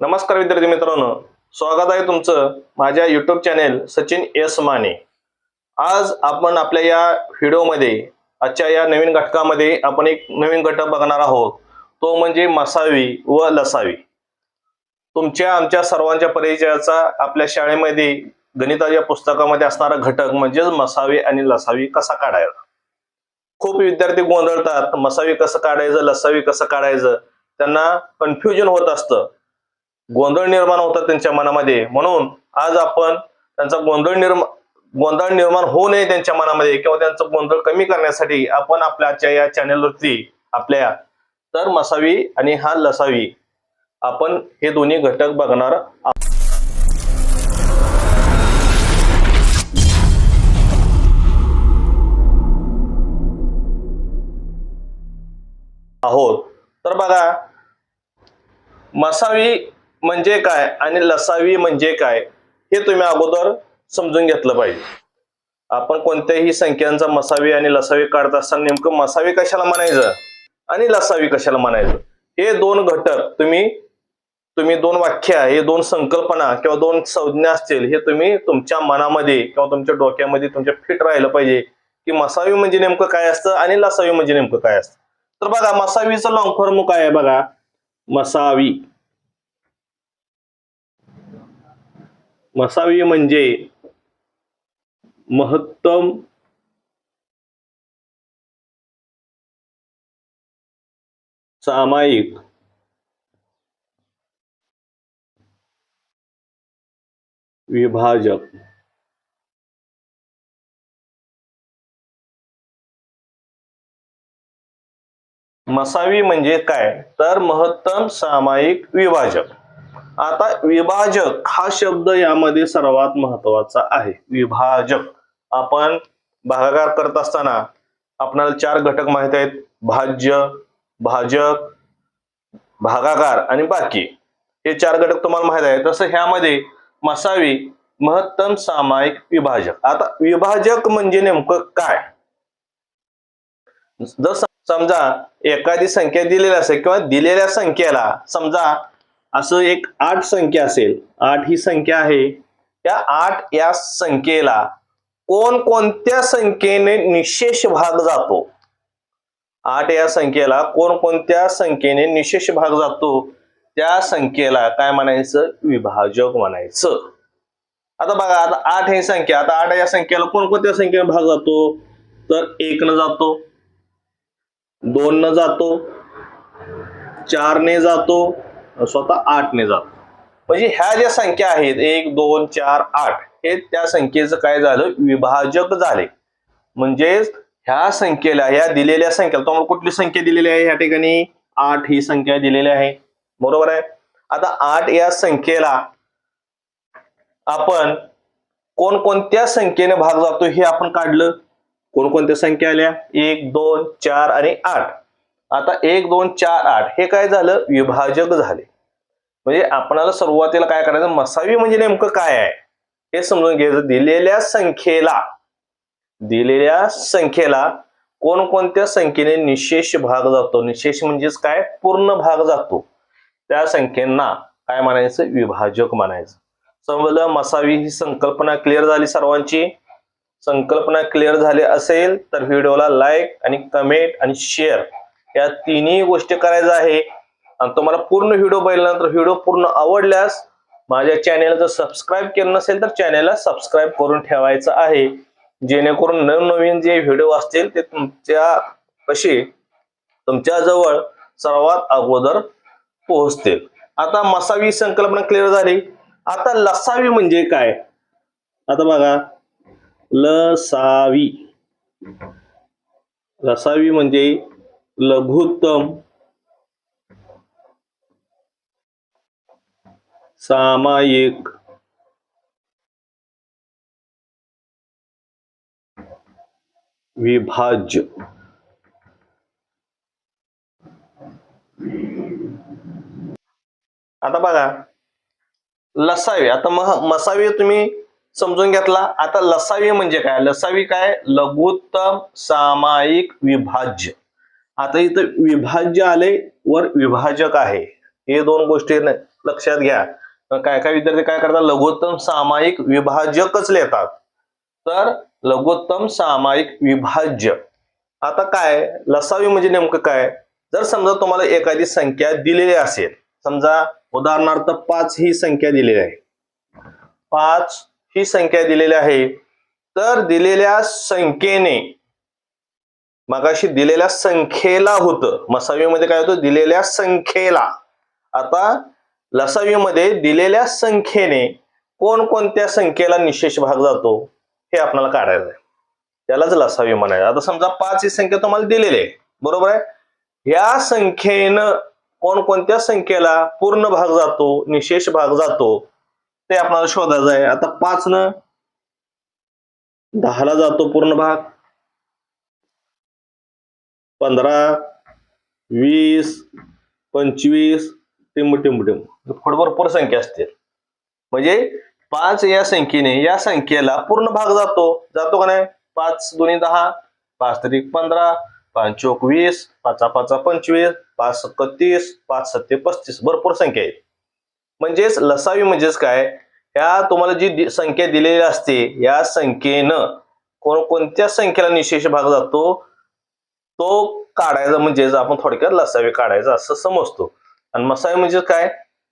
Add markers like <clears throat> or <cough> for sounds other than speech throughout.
नमस्कार विद्यार्थी मित्रांनो. स्वागत आहे तुमचं माझ्या YouTube channel Sachin S Mane. आज आपण आपल्या या व्हिडिओमध्ये आजच्या या नवीन घटकामध्ये आपण एक नवीन घटक बघणार आहोत. तो म्हणजे मसावी व लसावी. तुमच्या आमच्या सर्वांच्या परिचयाचा आपल्या शाळेमध्ये गणिताच्या पुस्तकामध्ये असणारा घटक म्हणजेच मसावी आणि लसावी कसा काढायचा? खूप विद्यार्थी गोंधळतात मसावी कसं काढायचं लसावी कसं काढायचं? त्यांना कन्फ्युजन होत असतं. गोंधळ निर्माण होतात त्यांच्या मनामध्ये म्हणून आज आपण त्यांचा गोंधळ निर्माण गोंधळ निर्माण होऊ नये त्यांच्या मनामध्ये किंवा त्यांचा गोंधळ कमी करण्यासाठी आपण आपल्या आजच्या या चॅनेलवरती आपल्या तर मसावी आणि हा लसावी आपण हे दोन्ही घटक बघणार आहोत. आहोत तर बघा मसावी म्हणजे काय आणि लसावी म्हणजे काय हे तुम्ही अगोदर समजून घेतलं पाहिजे. आपण कोणत्याही संख्यांचा मसावी आणि लसावी काढत असताना नेमकं मसावी कशाला म्हणायचं आणि लसावी कशाला म्हणायचं? हे दोन घटक तुम्ही तुम्ही दोन व्याख्या हे दोन संकल्पना किंवा दोन संज्ञा असतील हे तुम्ही तुमच्या मनामध्ये किंवा तुमच्या डोक्यामध्ये तुमच्या फिट राहिलं पाहिजे की मसावी म्हणजे नेमकं काय असतं आणि लसावी म्हणजे नेमकं काय असतं. तर बघा मसावीचं लॉंग फॉर्म काय आहे बघा? मसावी. मसावी म्हणजे महत्तम सामायिक. विभाजक. मसावी म्हणजे काय? तर महत्तम सामायिक विभाजक. आता विभाजक हा शब्द यामध्ये सर्वात महत्त्वाचा आहे. विभाजक. आपण भागाकार करत असताना आपल्याला चार घटक माहीत आहेत. भाज्य भाजक भागाकार आणि बाकी. हे चार घटक तुम्हाला माहीत आहे तसं ह्यामध्ये मसावी महत्तम सामायिक विभाजक. आता विभाजक म्हणजे नेमकं काय? जर समजा एखादी संख्या दिलेली असेल किंवा दिलेल्या संख्येला समजा असं एक आठ संख्या असेल. आठ ही संख्या आहे. त्या आठ या संख्येला कोणकोणत्या संख्येने निशेष भाग जातो? आठ या संख्येला कोणकोणत्या संख्येने निशेष भाग जातो? त्या संख्येला काय म्हणायचं? विभाजक म्हणायचं. आता बघा आता आठ ही संख्या आता आठ या संख्येला कोणकोणत्या संख्येने भाग जातो? तर एक न जातो दोन न जातो चार ने जातो स्वतः आठ ने जातो. म्हणजे ह्या ज्या संख्या आहेत एक दोन चार आठ हे त्या संख्येचं काय झालं? विभाजक झाले. म्हणजेच ह्या संख्येला ह्या दिलेल्या संख्येला तुम्हाला कुठली संख्या दिलेली आहे ह्या ठिकाणी? आठ ही संख्या दिलेली आहे. बरोबर आहे? आता आठ या संख्येला आपण कोणकोणत्या संख्येने भाग जातो हे आपण काढलं? कोणकोणत्या संख्या आल्या? एक दोन चार आणि आठ. आता एक दोन चार आठ हे काय झालं? विभाजक झाले. म्हणजे आपणाला सुरुवातीला काय करायचं? मसावी म्हणजे नेमकं काय आहे? हे समजून घ्यायचं. दिलेल्या संख्येला दिलेल्या संख्येला कोणकोणत्या संख्येने निशेष भाग जातो? निशेष म्हणजेच काय? पूर्ण भाग जातो. त्या संख्येना काय म्हणायचं? विभाजक म्हणायचं. समजलं? मसावी ही संकल्पना क्लिअर झाली सर्वांची? संकल्पना क्लिअर झाली असेल तर व्हिडिओला लाईक आणि कमेंट आणि शेअर या तिन्ही गोष्टी करायच्या आहे. आणि तुम्हाला पूर्ण व्हिडिओ बघितल्यानंतर व्हिडिओ पूर्ण आवडल्यास माझ्या चॅनेल जर सबस्क्राईब केलं नसेल तर चॅनेलला सबस्क्राईब करून ठेवायचं आहे. जेणेकरून नवनवीन जे व्हिडिओ असतील ते तुमच्या कशी तुमच्या जवळ सर्वात अगोदर पोहोचतील. आता मसावी संकल्पना क्लिअर झाली. आता लसावी म्हणजे काय? आता बघा. लसावी. लसावी म्हणजे लघुत्तम सामायिक विभाज्य. आता बघा लसावी. आता मह मसावी तुम्ही समजून घेतला. आता लसावी म्हणजे काय? लसावी काय? लघुत्तम सामायिक विभाज्य. आता इथं विभाज्य आले वर विभाजक आहे. हे दोन गोष्टी लक्षात घ्या. काय काय विद्यार्थी काय करतात? लघुत्तम सामायिक विभाजकच लिहितात. तर लघुत्तम सामायिक विभाज्य. आता काय? लसावी म्हणजे नेमकं काय? जर समजा तुम्हाला एखादी संख्या दिलेली असेल समजा उदाहरणार्थ पाच ही संख्या दिलेली आहे. पाच ही संख्या दिलेली आहे. तर दिलेल्या संख्येने मगाशी दिलेल्या संख्येला होतं. मसावीमध्ये काय होतं? दिलेल्या संख्येला. आता लसावीमध्ये दिलेल्या संख्येने कोणकोणत्या संख्येला निशेष भाग जातो? हे आपल्याला काढायचं आहे. त्यालाच लसावी म्हणायचं. आता समजा पाच ही संख्या तुम्हाला दिलेली आहे. बरोबर आहे? या संख्येनं कोणकोणत्या संख्येला पूर्ण भाग जातो निशेष भाग जातो? ते आपल्याला शोधायचं आहे. आता पाच न दहाला जातो पूर्ण भाग. पंधरा वीस पंचवीस टिंब टिंब टिंब. म्हणजे भरपूर संख्या असतील. म्हणजे पाच या संख्येने या संख्येला पूर्ण भाग जातो. जातो का नाही? पाच दोन्ही दहा. पाच तरी पंधरा. पाच चोक वीस. पाचा पाचा पंचवीस. पाच सत्त तीस. पाच सत्ते पस्तीस. भरपूर संख्या आहेत. म्हणजेच लसावी म्हणजेच काय? या तुम्हाला जी दि- संख्या दिलेली असते या संख्येनं कोणकोणत्या संख्येला निशेष भाग जातो? तो काढायचा म्हणजेच आपण थोडक्यात लसावी काढायचा असं समजतो. आणि मसावी म्हणजे काय?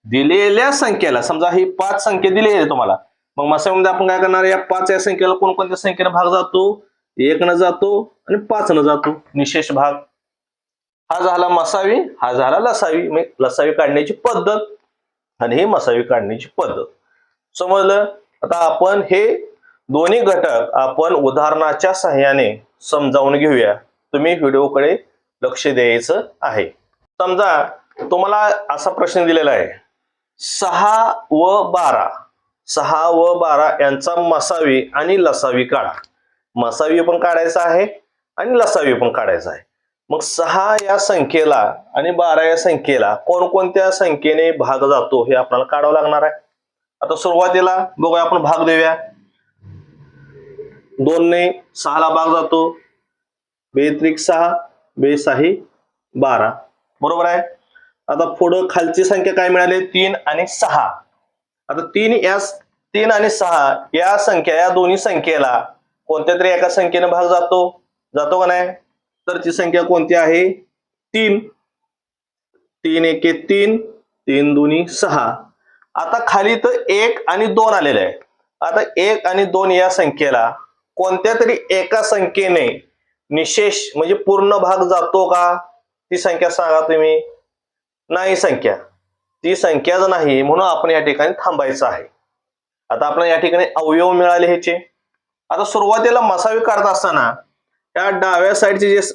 दिलेल्या संख्येला समजा ही पाच संख्या दिलेली आहे तुम्हाला. मग मसावीमध्ये आपण काय करणार? या पाच या संख्येला कोणकोणत्या संख्येने भाग जातो? एक न जातो आणि पाच न जातो. निशेष भाग. हा झाला मसावी हा झाला लसावी. लसावी काढण्याची पद्धत आणि ही मसावी काढण्याची पद्धत. समजलं? आता आपण हे दोन्ही घटक आपण उदाहरणाच्या सहाय्याने समजावून घेऊया. तुम्ही व्हिडिओकडे लक्ष द्यायचं आहे. समजा तुम्हाला असा प्रश्न दिलेला आहे. सहा व बारा. सहा व बारा यांचा मसावी आणि लसावी काढा. मसावी पण काढायचा आहे आणि लसावी पण काढायचा आहे. मग सहा या संख्येला आणि बारा या संख्येला कोणकोणत्या संख्येने भाग जातो हे आपल्याला काढावं लागणार आहे. आता सुरुवातीला बघूया आपण भाग देऊया. दोनने सहाला भाग जातो. बेत्रिक सहा बेसाही बारा. बरोबर आहे? आता पुढं खालची संख्या काय मिळाली? तीन आणि सहा. आता तीन या तीन आणि सहा या संख्या या दोन्ही संख्येला कोणत्या तरी एका संख्येने भाग जातो? जातो का नाही? तर ती संख्या कोणती आहे? तीन. तीन एके तीन तीन दोन्ही सहा. आता खाली तर एक आणि दोन आलेले आहे आता एक आणि दोन या संख्येला कोणत्या तरी एका संख्येने निशेष म्हणजे पूर्ण भाग जातो का? ती संख्या सांगा तुम्ही. नाही संख्या. ती संख्याच नाही म्हणून आपण या ठिकाणी थांबायचं आहे. आता आपल्याला या ठिकाणी अवयव मिळाले ह्याचे. आता सुरुवातीला मसावी काढत असताना या डाव्या साईडचे जे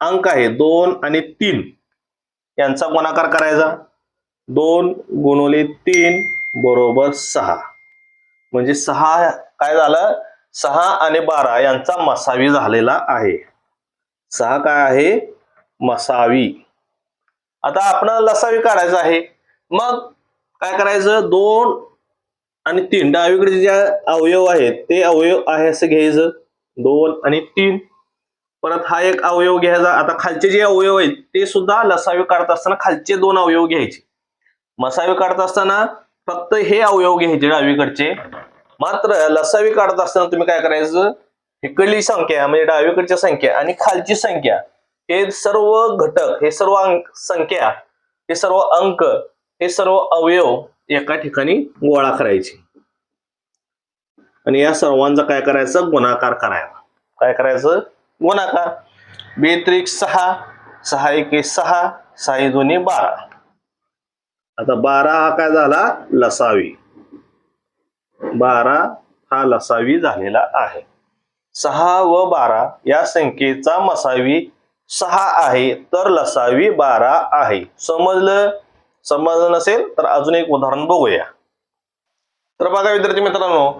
अंक आहे दोन आणि तीन यांचा गुणाकार करायचा. दोन गुणवले तीन बरोबर सहा. म्हणजे सहा काय झालं? सहा आणि बारा यांचा मसावी झालेला आहे. सहा काय आहे? मसावी. आता आपण लसावी काढायचा आहे. मग काय करायचं? दोन आणि तीन. डावीकडे जे अवयव आहेत ते अवयव आहे असं घ्यायचं. दोन आणि तीन. परत हा एक अवयव घ्यायचा. आता खालचे जे अवयव आहेत ते सुद्धा लसावी काढत असताना खालचे दोन अवयव घ्यायचे. मसावी काढत असताना फक्त हे अवयव घ्यायचे डावीकडचे. मात्र लसावी काढत असताना तुम्ही काय करायचं? इकडली संख्या म्हणजे डावीकडची संख्या आणि खालची संख्या हे सर्व घटक हे सर्व अंक संख्या हे सर्व अंक हे सर्व अवयव एका ठिकाणी गोळा करायचे. आणि या सर्वांचा काय करायचं? गुणाकार करायचा. काय करायचं? गुणाकार. बेत्रिक सहा सहा एके सहा सहा दोन्ही बारा. आता बारा हा काय झाला? लसावी. बारा हा लसावी झालेला आहे. सहा व बारा या संख्येचा मसावी सहा आहे तर लसावी बारा आहे. समजलं? समजलं नसेल तर अजून एक उदाहरण बघूया. तर बघा विद्यार्थी मित्रांनो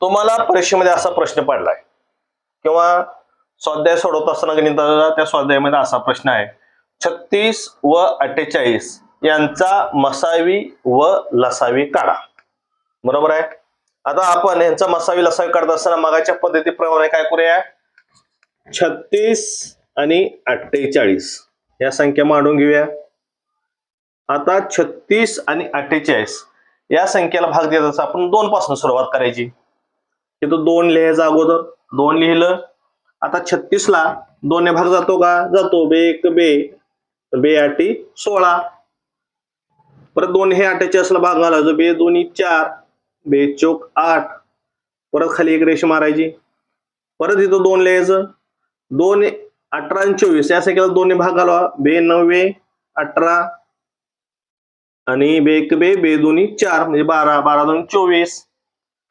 तुम्हाला परीक्षेमध्ये असा प्रश्न पडलाय किंवा स्वाध्याय सोडवत असताना गणिताचा त्या स्वाध्यायामध्ये असा प्रश्न आहे छत्तीस व अठ्ठेचाळीस यांचा मसावी व लसावी काढा. बरोबर आहे? आता आपण यांचा मसावी लसावी करत असताना मागाच्या पद्धतीप्रमाणे काय करूया? छत्तीस आणि अठ्ठेचाळीस. या संख्या मांडून घेऊया. आता छत्तीस आणि अठ्ठेचाळीस. या संख्येला भाग देत असं आपण दोन पासून सुरुवात करायची. इथं दोन लिहायचं अगोदर. दोन लिहिलं. आता छत्तीस ला दोन भाग जातो का? जातो. बे एक बे. बे आठी सोळा. परत दोन हे अठ्ठेचाळीस ला भाग घालायचं. बे दोन्ही चार. बे चोक आठ. परत खाली एक रेषा मारायची. परत इथं दोन लिहायचं. दोन अठरा आणि चोवीस. या संख्येला दोन्ही भाग घालवा. बे नव्वे अठरा. आणि बे एक बे बे दोन्ही चार. म्हणजे बारा. बारा दोन चोवीस.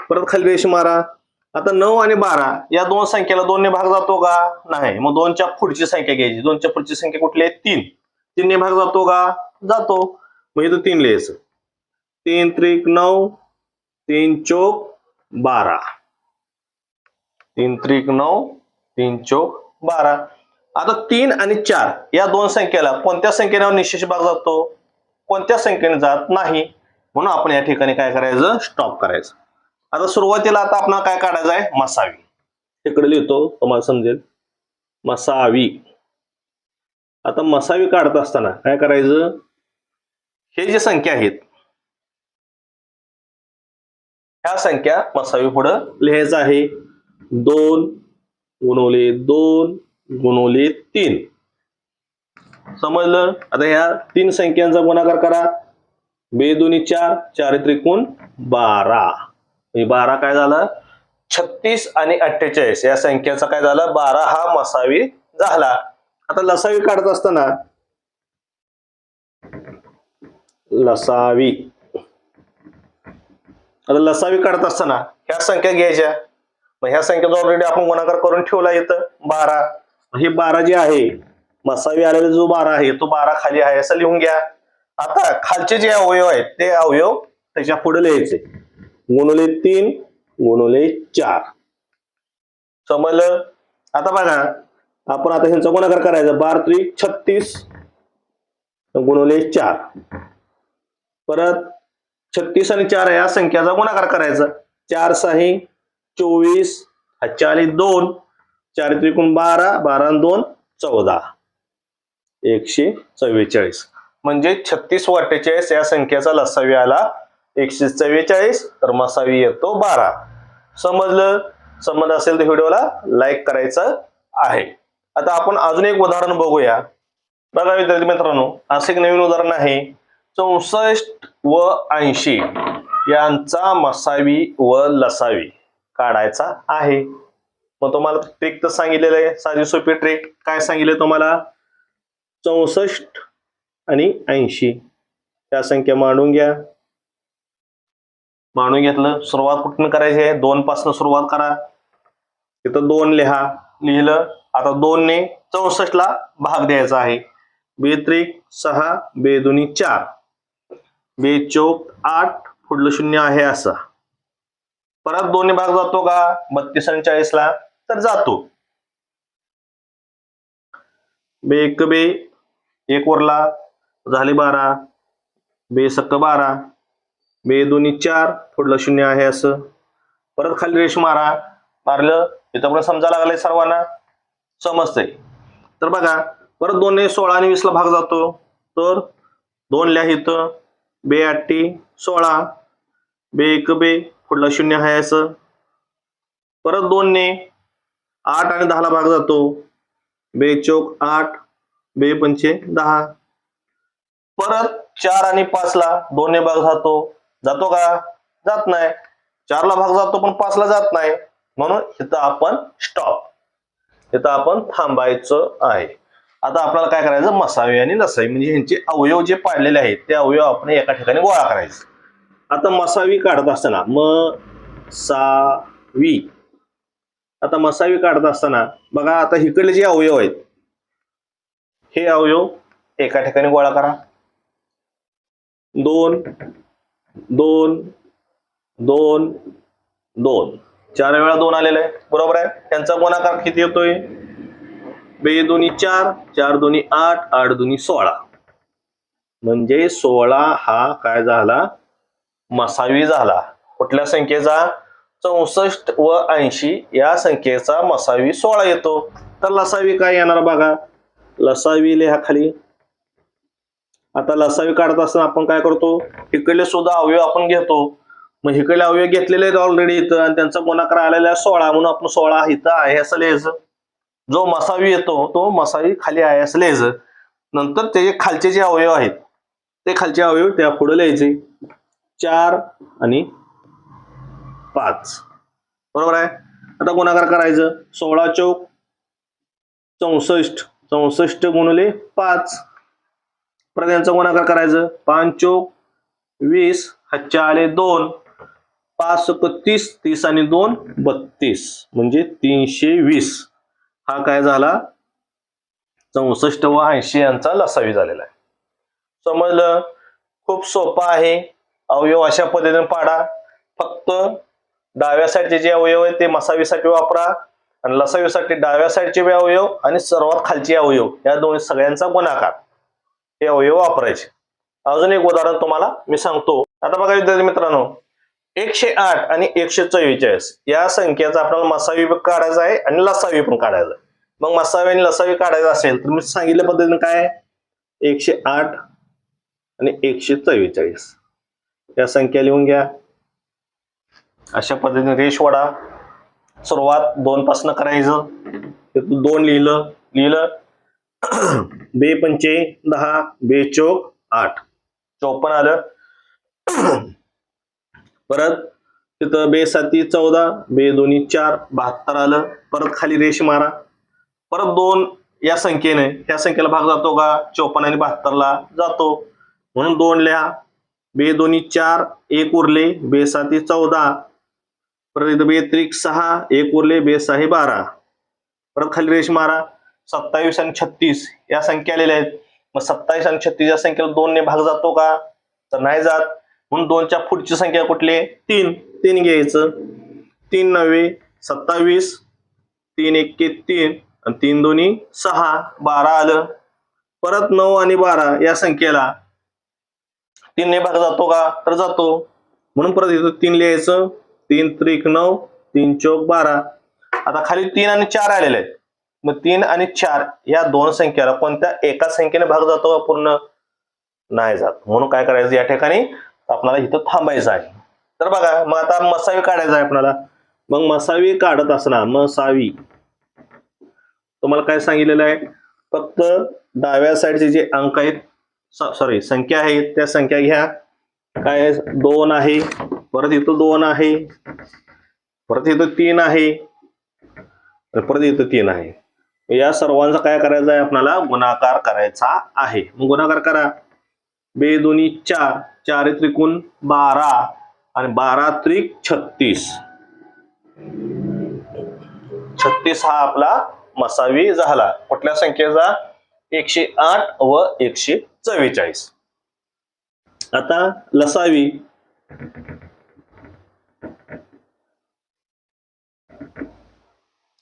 परत खाली रेष मारा. आता नऊ आणि बारा. या दोन संख्येला दोन्ही भाग जातो का? नाही. मग दोनच्या पुढची संख्या घ्यायची. दोनच्या पुढची संख्या कुठली आहे? तीन. तीनने भाग जातो का? जातो. मग इथं तीन लिहायचं. तीन त्रिक नऊ. तीन चोक बारा. तीन त्रिक नऊ तीन चोक बारा. आता तीन आणि चार या दोन संख्येला कोणत्या संख्येने निशेष भाग जातो? कोणत्या संख्येने जात नाही? म्हणून आपण या ठिकाणी काय करायचं? स्टॉप करायचं. आता सुरुवातीला आता आपण काय काढायचं आहे? मसावी. इकडे लिहितो तुम्हाला समजेल. मसावी. आता मसावी काढत असताना काय करायचं? हे जे संख्या आहेत ह्या संख्या मसावी पुढं लिहायचं आहे. दोन गुणवले दोन गुणवले तीन. समजलं? आता ह्या तीन संख्यांचा गुणाकार करा. बे दोन्ही चार चार त्रिकोण बारा. म्हणजे बारा काय झालं? छत्तीस आणि अठ्ठेचाळीस. या संख्येचा काय झालं? बारा हा मसावी झाला. आता लसावी काढत असताना लसावी. आता लसावी काढत असताना ह्या संख्या घ्यायच्या. मग ह्या संख्येचा ऑलरेडी आपण गुणाकार करून ठेवला इथं बारा. हे बारा जे आहे मसावी आलेला जो बारा आहे तो बारा खाली आहे असं लिहून घ्या. आता खालचे जे अवयव आहेत ते अवयव त्याच्या पुढे लिहायचे. गुणवले तीन गुणवले चार. समजलं? आता बघा आपण आता ह्यांचा गुणाकार करायचा. बार त्रिक छत्तीस गुणवले चार. परत छत्तीस आणि चार या संख्याचा गुणाकार करायचा. चार सही चोवीस हातच्या दोन. चार त्रिकोण बारा बारा आणि दोन चौदा. एकशे चव्वेचाळीस. म्हणजे छत्तीस व अठ्ठेचाळीस या संख्येचा लसावी आला. एकशे चव्वेचाळीस तर मसावी येतो बारा. समजलं? समज असेल तर व्हिडिओला लाईक करायचं आहे. आता आपण अजून एक उदाहरण बघूया. बघा विद्यार्थी मित्रांनो असं एक नवीन उदाहरण आहे. चौसष्ट व ऐंशी यांचा मसावी व लसावी काढायचा आहे. मग तुम्हाला ट्रिक तर सांगितलेलं आहे. साधी सोपी ट्रिक काय सांगितले तुम्हाला? चौसष्ट आणि ऐंशी. त्या संख्या मांडून घ्या. मांडून घेतलं. सुरुवात कुठून करायची आहे? दोन पासून सुरुवात करा. तिथं दोन लिहा. लिहिलं. आता दोन ने चौसष्ट ला भाग द्यायचा आहे. बेत्रिक सहा बेदुनी चार. बेचोक आठ पुढलं शून्य आहे असा. परत दोन्ही भाग जातो का? बत्तीस आणि चाळीस ला तर जातो. बे एक बे एक वरला झाले बारा. बे सक्क बारा. बे दोन्ही चार पुढलं शून्य आहे असं. परत खाली रेष मारा. मारलं इथं पण समजा लागलंय सर्वांना. समजतंय. तर बघा परत दोन सोळा आणि वीसला भाग जातो. तर दोन लिहा इथं बे अठ्ठी सोळा. बे एक बे. पुढला शून्य हाय असं. परत दोनने. आठ आणि दहाला भाग जातो. बे चौक आठ बे पंचे दहा. परत चार आणि पाचला ने भाग जातो. जातो का? जात नाही. चारला भाग जातो पण पाचला जात नाही. म्हणून इथं आपण स्टॉप इथं आपण थांबायचं आहे. आता आपल्याला काय करायचं? मसावी आणि नसावी म्हणजे ह्यांचे अवयव जे पाडलेले आहेत ते अवयव आपण एका ठिकाणी गोळा करायचे. आता मसावी काढत असताना म सा वी. आता मसावी काढत असताना बघा आता इकडले जे अवयव आहेत हे अवयव एका ठिकाणी गोळा करा. दोन दोन दोन दोन. चार वेळा दोन आलेले आहे. बरोबर आहे? त्यांचा गुणाकार किती येतोय बे दोन्ही चार चार दोन्ही आठ आठ दोन्ही सोळा. म्हणजे सोळा हा काय झाला? मसावी झाला. कुठल्या संख्येचा? चौसष्ट व ऐंशी या संख्येचा मसावी सोळा येतो. तर लसावी काय येणार बघा? लसावी लिहा खाली. आता लसावी काढत असताना आपण काय करतो? इकडले सुद्धा अवयव आपण घेतो. मग इकडले अवयव घेतलेले आहेत ऑलरेडी इथं आणि त्यांचा गुणाकार आलेला आहे सोळा म्हणून आपण सोळा इथं आहे असं लिहायचं. जो मसावी येतो तो मसावी खाली आहे असं लिहायचं. नंतर त्याचे खालचे जे अवयव आहेत ते खालचे अवयव त्या पुढे लिहायचे. चार आणि पाच. बरोबर आहे? आता गुणाकार करायचं. सोळा चौक चौसष्ट. चौसष्ट गुणले पाच. परत यांचा गुणाकार करायचं. पाच चौक वीस हच्च्या आले दोन. पाच तीस तीस आणि दोन बत्तीस. म्हणजे तीनशे वीस. हा काय झाला? चौसष्ट व ऐंशी यांचा लसावी झालेला आहे. समजलं? खूप सोपं आहे. अवयव अशा पद्धतीने पाडा. फक्त डाव्या साईडचे जे अवयव आहेत ते मसावीसाठी वापरा आणि लसावीसाठी डाव्या साईडचे बी अवयव आणि सर्वात खालचे अवयव या दोन सगळ्यांचा गुणाकार. हे अवयव वापरायचे. अजून एक उदाहरण तुम्हाला मी सांगतो. आता बघा विद्यार्थी मित्रांनो एकशे आठ आणि एकशे चव्वेचाळीस. या संख्येचा आपल्याला मसावी पण काढायचा आहे आणि लसावी पण काढायचा आहे. मग मसावी आणि लसावी काढायचा असेल तर मी सांगितल्या पद्धतीने काय एकशे आठ आणि एकशे चव्वेचाळीस. या संख्या लिहून घ्या. अशा पद्धतीने रेश वडा सुरुवात दोन पासन करायचं. तिथून दोन लिहिलं. लिहिलं. <clears throat> बे पंचे दहा बे चौक आठ. चोपन आलं. <clears throat> परत तिथं बे साती चौदा बे दोन्ही चार बहात्तर आलं. परत खाली रेष मारा. परत दोन या संख्येने या संख्येला भाग जातो का? चौपन्न आणि बहात्तरला जातो. म्हणून दोन लिहा. बे दोन्ही चार एक उरले. बे साती चौदा. परत इथं बे त्रिक सहा एक उरले. बे सहा बारा. परत खाली रेष मारा. सत्तावीस आणि छत्तीस या संख्या आलेल्या आहेत. मग सत्तावीस आणि छत्तीस या संख्येला दोन ने भाग जातो का? तर नाही जात. म्हणून दोनच्या पुढची संख्या कुठली आहे? तीन. तीन घ्यायचं. तीन नव्हे सत्तावीस. तीन एक्के तीन. आणि तीन दोन्ही सहा. बारा आलं. परत नऊ आणि बारा या संख्येला तीनने भाग जातो का? तर जातो. म्हणून परत इथं तीन लिहायचं. तीन त्रिक नऊ तीन चौक बारा. आता खाली तीन आणि चार आलेले आहेत. मग तीन आणि चार या दोन संख्येला कोणत्या एका संख्येने भाग जातो का पूर्ण? नाही जात. म्हणून काय करायचं या ठिकाणी? आपल्याला इथं थांबायचं आहे. तर बघा मग आता मसावी काढायचा आहे आपल्याला मग मसावी काढत असणार मसावी. तुम्हाला काय सांगितलेलं आहे? फक्त डाव्या साईडचे जे अंक आहेत सॉरी संख्या आहेत त्या संख्या घ्या. काय दोन आहे. परत इथं दोन आहे. परत इथं तीन आहे. परत इथं तीन आहे. या सर्वांचा काय करायचा आहे आपल्याला गुणाकार करायचा आहे. मग गुणाकार करा. बे दोन्ही चार. चार त्रिकोण बारा. आणि बारा त्रिक छत्तीस. छत्तीस हा आपला मसावी झाला. कुठल्या संख्येचा? एकशे आठ व एकशे चव्वेचाळीस. आता लसावी.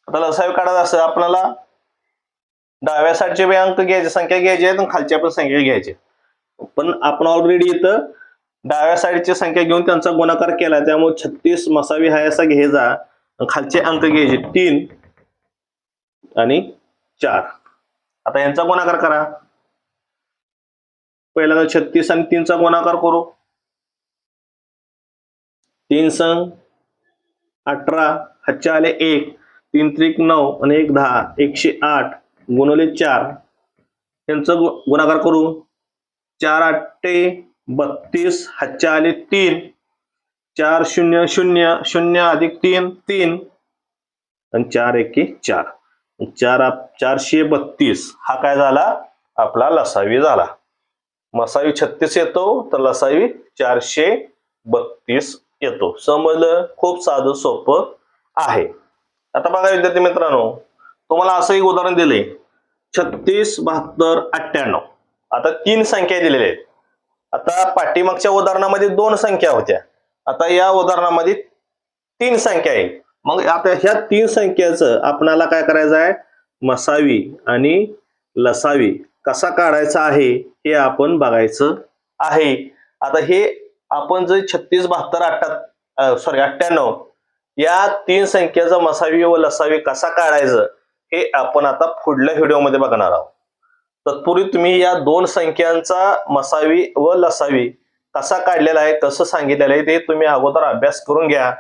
आता लसावी काढायचं असं आपल्याला. डाव्या साईडचे बी अंक घ्यायचे संख्या घ्यायची आहेत आणि खालच्या पण संख्या घ्यायची. पण आपण ऑलरेडी इथं डाव्या साईडची संख्या घेऊन त्यांचा गुणाकार केला त्यामुळे छत्तीस मसावी हा असा घ्यायचा खालचे अंक घ्यायचे तीन आणि चार. आता यांचा गुणाकार करा. पहिला छत्तीस आणि तीनचा गुणाकार करू. तीन संघ अठरा हातच्या आले एक तीन त्रिक नऊ आणि एक दहा एकशे आठ गुणवले चार. यांचं गुणाकार करू. चार आठे बत्तीस हातच्या आले तीन. चार शून्य शून्य शून्य अधिक तीन तीन. आणि चार एके चार. चार चारशे बत्तीस. हा काय झाला? आपला लसावी झाला. मसावी छत्तीस येतो तर लसावी चारशे बत्तीस येतो. समजलं? खूप साधं सोपं आहे. आता बघा विद्यार्थी मित्रांनो तुम्हाला असं एक उदाहरण दिले छत्तीस बहात्तर अठ्ठ्याण्णव. आता तीन संख्या दिलेल्या आहेत. आता पाठीमागच्या उदाहरणामध्ये दोन संख्या होत्या. आता या उदाहरणामध्ये तीन संख्या आहे मग आता ह्या तीन संख्याचं आपणाला काय करायचं आहे? मसावी आणि लसावी कसा काढायचा आहे हे आपण बघायचं आहे. आता हे आपण जर छत्तीस बहात्तर अठ्ठा सॉरी अठ्ठ्याण्णव या तीन संख्येचा मसावी व लसावी कसा काढायचं हे आपण आता पुढल्या व्हिडिओमध्ये बघणार आहोत. तत्पूर्वी तुम्ही या दोन संख्यांचा मसावी व लसावी कसा काढलेला आहे कसं सांगितलेलं आहे ते तुम्ही अगोदर अभ्यास करून घ्या.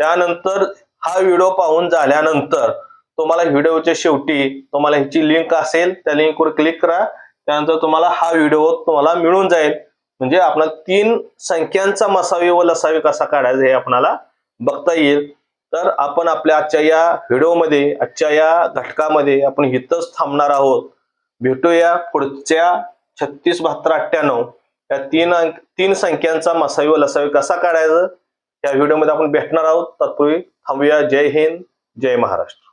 त्यानंतर हा व्हिडिओ पाहून झाल्यानंतर तुम्हाला व्हिडिओच्या शेवटी तुम्हाला ह्याची लिंक असेल त्या लिंकवर क्लिक करा. त्यानंतर तुम्हाला हा व्हिडिओ तुम्हाला मिळून जाईल. म्हणजे आपण तीन संख्यांचा मसावी व लसावी कसा काढायचा हे आपणाला बघता येईल. तर आपण आपल्या आजच्या या व्हिडिओमध्ये आजच्या या घटकामध्ये आपण इथंच थांबणार आहोत. भेटूया पुढच्या छत्तीस बहात्तर अठ्ठ्याण्णव. या तीन अंक तीन संख्यांचा मसावी व लसावी कसा काढायचं? या व्हिडिओमध्ये आपण भेटणार आहोत. तत्पूर्वी थांबूया. जय हिंद. जय महाराष्ट्र.